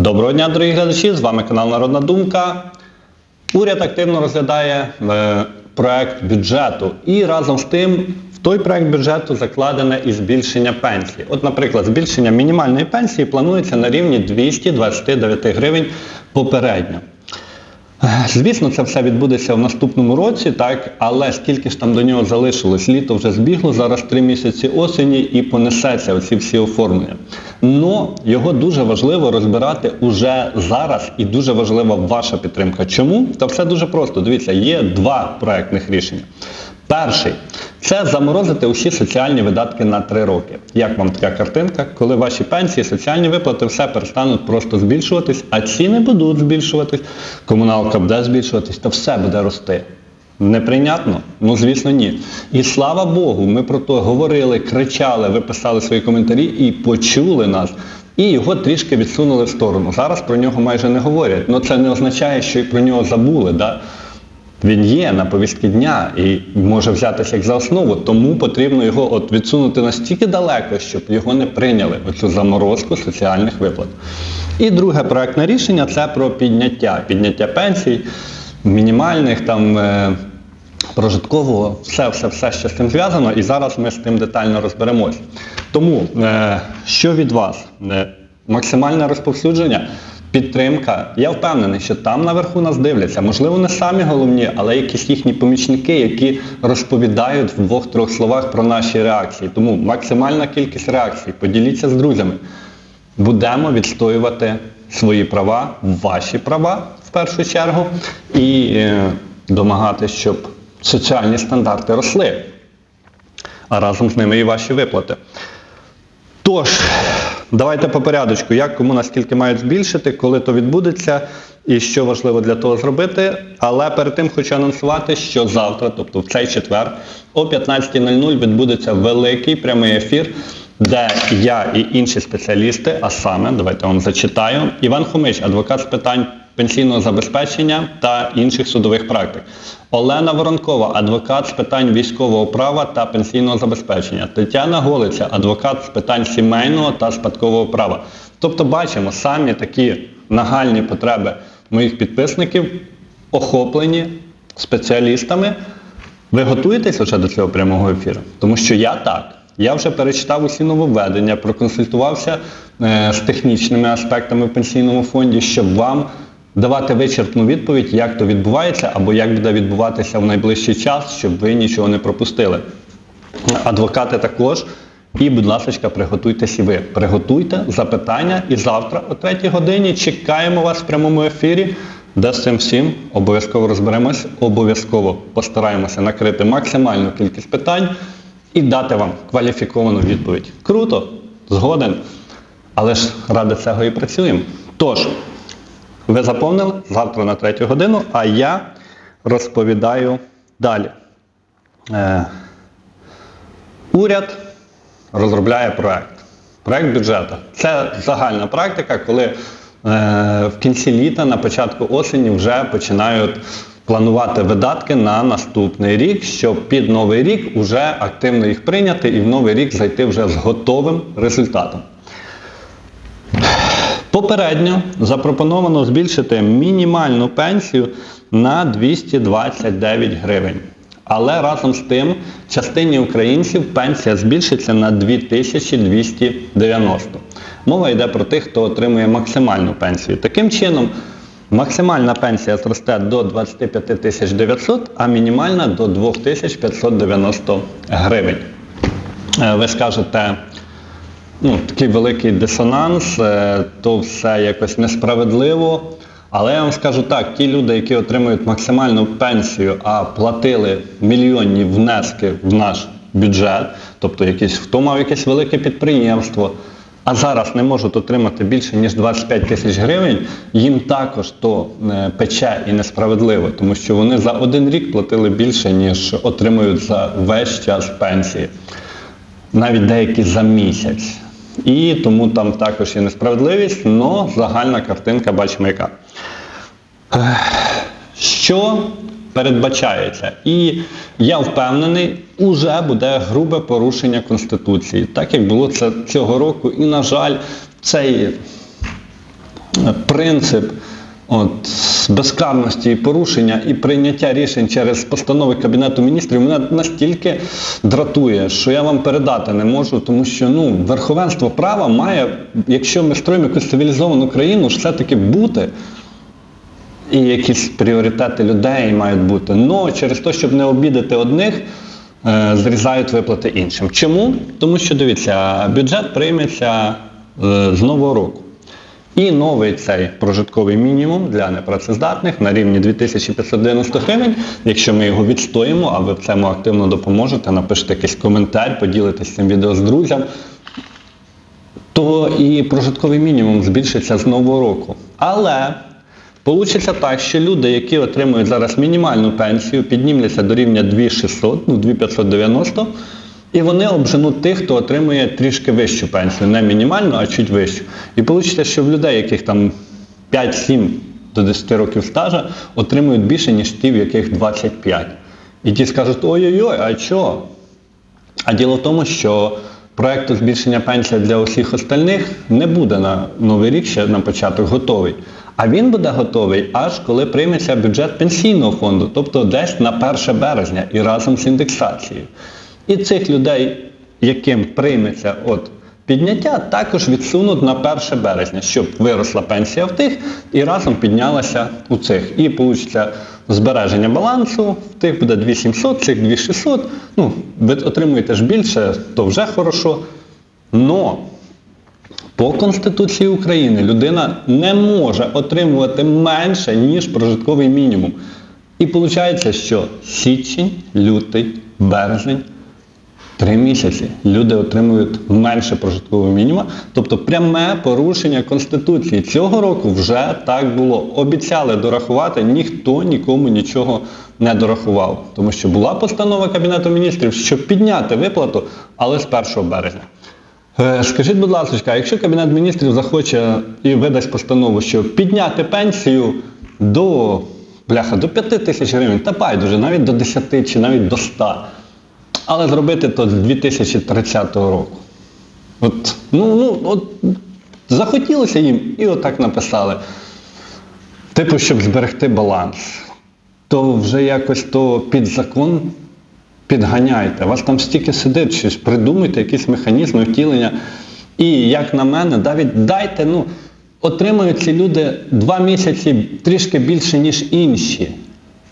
Доброго дня, дорогі глядачі! З вами канал Народна Думка. Уряд активно розглядає е, проект бюджету і разом з тим в той проект бюджету закладене і збільшення пенсії. От, наприклад, збільшення мінімальної пенсії планується на рівні 229 гривень попередньо. Звісно, це все відбудеться в наступному році, так, але скільки ж там до нього залишилось, літо вже збігло, зараз три місяці осені і понесеться оці всі оформлення. Но його дуже важливо розбирати уже зараз і дуже важлива ваша підтримка. Чому? Та все дуже просто. Дивіться, є два проектних рішення. Перший це заморозити усі соціальні видатки на три роки. Як вам така картинка, коли ваші пенсії, соціальні виплати все перестануть просто збільшуватись, а ціни будуть збільшуватись, комуналка буде збільшуватись, то все буде рости. Неприйнятно? Ну, звісно, ні. І слава Богу, ми про то говорили, кричали, ви писали свої коментарі і почули нас. І його трішки відсунули в сторону. Зараз про нього майже не говорять. Ну це не означає, що і про нього забули. Да? Він є на повістки дня і може взятися як за основу, тому потрібно його от відсунути настільки далеко, щоб його не прийняли, оцю заморозку соціальних виплат. І друге проектне рішення це про підняття, підняття пенсій, мінімальних там. е, Прожиткового, все, все, все, що з цим зв'язано, і зараз ми з тим детально розберемось. Тому, е, що від вас? Е, максимальне розповсюдження, підтримка. Я впевнений, що там наверху нас дивляться. Можливо, не самі головні, але якісь їхні помічники, які розповідають в двох-трьох словах про наші реакції. Тому максимальна кількість реакцій. Поділіться з друзями. Будемо відстоювати свої права, ваші права в першу чергу, і е, домагати, щоб соціальні стандарти росли, а разом з ними і ваші виплати. Тож, давайте по порядочку, як кому наскільки мають збільшити, коли то відбудеться і що важливо для того зробити. Але перед тим хочу анонсувати, що завтра, тобто в цей четвер, о 15.00 відбудеться великий прямий ефір, де я і інші спеціалісти, а саме, давайте вам зачитаю, Іван Хомич, адвокат з питань пенсійного забезпечення та інших судових практик. Олена Воронкова, адвокат з питань військового права та пенсійного забезпечення. Тетяна Голиця, адвокат з питань сімейного та спадкового права. Тобто бачимо самі такі нагальні потреби моїх підписників, охоплені спеціалістами. Ви готуєтесь вже до цього прямого ефіру? Тому що я так. Я вже перечитав усі нововведення, проконсультувався е, з технічними аспектами в пенсійному фонді, щоб вам давати вичерпну відповідь, як то відбувається, або як буде відбуватися в найближчий час, щоб ви нічого не пропустили. Адвокати також. І, будь ласка, приготуйтесь і ви. Приготуйте запитання і завтра о 3 годині чекаємо вас в прямому ефірі, де з цим всім обов'язково розберемось, обов'язково постараємося накрити максимальну кількість питань і дати вам кваліфіковану відповідь. Круто, згоден. Але ж ради цього і працюємо. Тож, ви заповнили завтра на 3 годину, а я розповідаю далі. Е, уряд розробляє проект. Проект бюджету. Це загальна практика, коли е, в кінці літа, на початку осені вже починають планувати видатки на наступний рік, щоб під новий рік вже активно їх прийняти і в новий рік зайти вже з готовим результатом. Попередньо запропоновано збільшити мінімальну пенсію на 229 гривень. Але разом з тим частині українців пенсія збільшиться на 2290. Мова йде про тих, хто отримує максимальну пенсію. Таким чином, максимальна пенсія зросте до 25 900, а мінімальна до 2590 гривень. Е, Ви скажете, ну, такий великий дисонанс, е, то все якось несправедливо. Але я вам скажу так, ті люди, які отримують максимальну пенсію, а платили мільйонні внески в наш бюджет, тобто якісь, хто мав якесь велике підприємство, а зараз не можуть отримати більше, ніж 25 тисяч гривень, їм також то е, пече і несправедливо, тому що вони за один рік платили більше, ніж отримують за весь час пенсії навіть деякі за місяць. І тому там також є несправедливість, але загальна картинка бачимо яка. Що передбачається? І я впевнений, уже буде грубе порушення Конституції, так як було це цього року. І, на жаль, цей принцип от, безкарності і порушення і прийняття рішень через постанови Кабінету міністрів мене настільки дратує, що я вам передати не можу, тому що ну, верховенство права має, якщо ми строїмо якусь цивілізовану країну, все-таки бути. І якісь пріоритети людей мають бути. Но через те, щоб не обідати одних, е, зрізають виплати іншим. Чому? Тому що дивіться, бюджет прийметься е, з нового року. І новий цей прожитковий мінімум для непрацездатних на рівні 2590 гривень. Якщо ми його відстоїмо, а ви в цьому активно допоможете, напишіть якийсь коментар, поділитесь цим відео з друзям, то і прожитковий мінімум збільшиться з нового року. Але Получиться так, що люди, які отримують зараз мінімальну пенсію, піднімляться до рівня 2600, ну 2590, і вони обженуть тих, хто отримує трішки вищу пенсію, не мінімальну, а чуть вищу. І вийде, що в людей, яких там 5-7 до 10 років стажа, отримують більше, ніж ті, в яких 25. І ті скажуть, ой-ой-ой, а що? А діло в тому, що проєкту збільшення пенсії для усіх остальних не буде на новий рік ще на початок готовий. А він буде готовий аж коли прийметься бюджет пенсійного фонду, тобто десь на 1 березня і разом з індексацією. І цих людей, яким прийметься от підняття, також відсунуть на 1 березня, щоб виросла пенсія в тих і разом піднялася у цих. І вийде збереження балансу, в тих буде 2700, цих 2600. Ну, ви отримуєте ж більше, то вже хорошо. Но по Конституції України людина не може отримувати менше, ніж прожитковий мінімум. І виходить, що січень, лютий, березень, три місяці люди отримують менше прожиткового мінімуму, тобто пряме порушення Конституції. Цього року вже так було. Обіцяли дорахувати, ніхто нікому нічого не дорахував. Тому що була постанова Кабінету міністрів, щоб підняти виплату, але з 1 березня. Е, Скажіть, будь ласка, якщо Кабінет міністрів захоче і видасть постанову, що підняти пенсію до бляха, до 5 тисяч гривень, та байдуже, навіть до 10 чи навіть до 100, але зробити то з 2030 року. От, ну, ну, от, захотілося їм і отак написали. Типу, щоб зберегти баланс, то вже якось то під закон підганяйте. Вас там стільки сидить, щось придумайте, якісь механізми втілення. І як на мене, навіть дайте, ну, отримують ці люди два місяці трішки більше, ніж інші.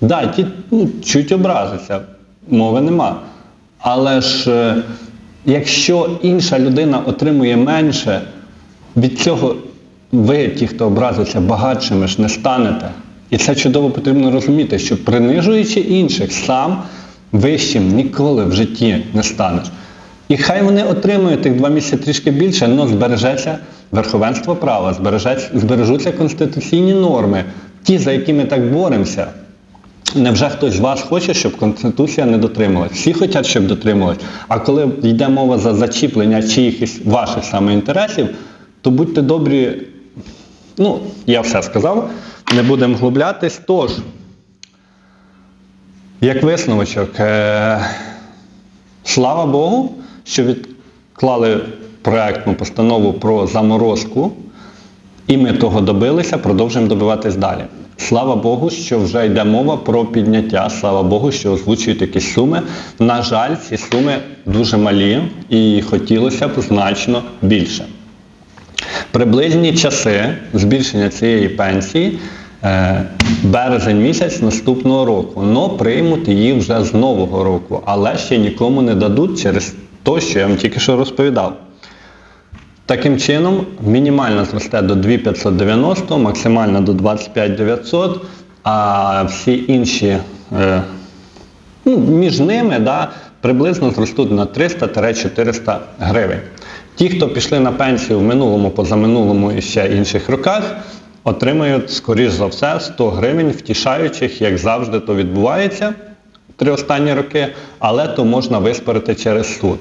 Да, ті ну, чуть образиться, мови нема. Але ж е, якщо інша людина отримує менше, від цього ви, ті, хто образиться, багатшими ж не станете. І це чудово потрібно розуміти, що принижуючи інших, сам вищим ніколи в житті не станеш. І хай вони отримують тих два місяці трішки більше, але збережеться верховенство права, збережуться конституційні норми, ті, за які ми так боремося. Невже хтось з вас хоче, щоб Конституція не дотрималась? Всі хочуть, щоб дотрималась. А коли йде мова за зачіплення чиїхось ваших саме інтересів, то будьте добрі. Ну, я все сказав, не будемо вглублятись. Тож, як висновочок, е- слава Богу, що відклали проектну постанову про заморозку, і ми того добилися, продовжуємо добиватись далі. Слава Богу, що вже йде мова про підняття. Слава Богу, що озвучують якісь суми. На жаль, ці суми дуже малі і хотілося б значно більше. Приблизні часи збільшення цієї пенсії е, березень місяць наступного року, но приймуть її вже з нового року, але ще нікому не дадуть через те, що я вам тільки що розповідав. Таким чином, мінімальна зросте до 2590, максимальна до 25900, а всі інші е, ну, між ними да, приблизно зростуть на 300-400 гривень. Ті, хто пішли на пенсію в минулому, позаминулому і ще інших роках, отримають, скоріш за все, 100 гривень втішаючих, як завжди то відбувається три останні роки, але то можна виспорити через суд.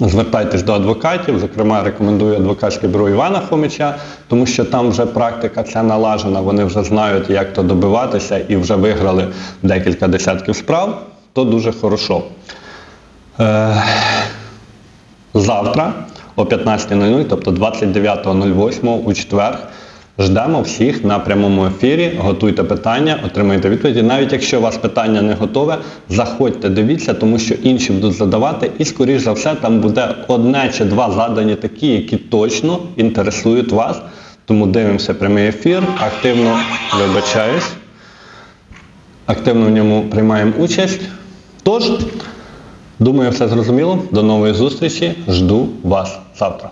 Звертайтесь до адвокатів, зокрема, рекомендую адвокатське бюро Івана Хомича, тому що там вже практика ця налажена, вони вже знають, як то добиватися і вже виграли декілька десятків справ, то дуже хорошо. Е, Завтра о 15.00, тобто 29.08 у четвер. Ждемо всіх на прямому ефірі, готуйте питання, отримайте відповіді. Навіть якщо у вас питання не готове, заходьте, дивіться, тому що інші будуть задавати, і скоріш за все там буде одне чи два задані такі, які точно інтересують вас. Тому дивимося прямий ефір, активно вибачаюсь, активно в ньому приймаємо участь. Тож, думаю, все зрозуміло. До нової зустрічі. Жду вас завтра.